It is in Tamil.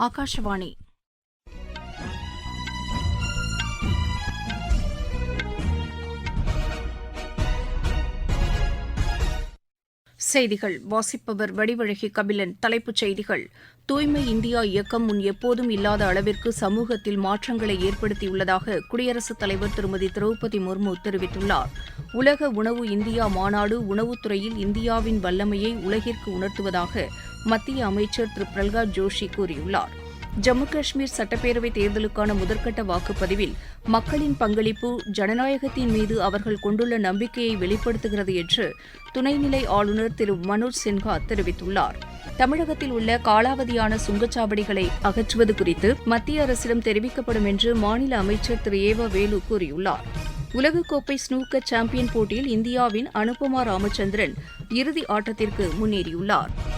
ആകാശവാണി செய்திகள். வாசிப்பவர் வடிவழகி கபிலன் தலைப்புச் செய்திகள். தூய்மை இந்தியா இயக்கம் முன் எப்போதும் இல்லாத அளவிற்கு சமூகத்தில் மாற்றங்களை ஏற்படுத்தியுள்ளதாக குடியரசுத் தலைவர் திருமதி திரௌபதி முர்மு தெரிவித்துள்ளார். உலக உணவு இந்தியா மாநாடு உணவுத்துறையில் இந்தியாவின் வல்லமையை உலகிற்கு உணர்த்துவதாக மத்திய அமைச்சர் திரு. பிரல்காத் ஜோஷி கூறியுள்ளார். ஜம்மு காஷ்மீர் சட்டப்பேரவைத் தேர்தலுக்கான முதற்கட்ட வாக்குப்பதிவில் மக்களின் பங்களிப்பு ஜனநாயகத்தின் மீது அவர்கள் கொண்டுள்ள நம்பிக்கையை வெளிப்படுத்துகிறது என்று துணைநிலை ஆளுநர் திரு மனோஜ் சின்ஹா தெரிவித்துள்ளார். தமிழகத்தில் உள்ள காலாவதியான சுங்கச்சாவடிகளை அகற்றுவது குறித்து மத்திய அரசிடம் தெரிவிக்கப்படும் என்று மாநில அமைச்சர் திரு ஏவ வேலு கூறியுள்ளார். உலகக்கோப்பை ஸ்னூக்கர் சாம்பியன் போட்டியில் இந்தியாவின் அனுபமா ராமச்சந்திரன் இறுதி ஆட்டத்திற்கு முன்னேறியுள்ளார்.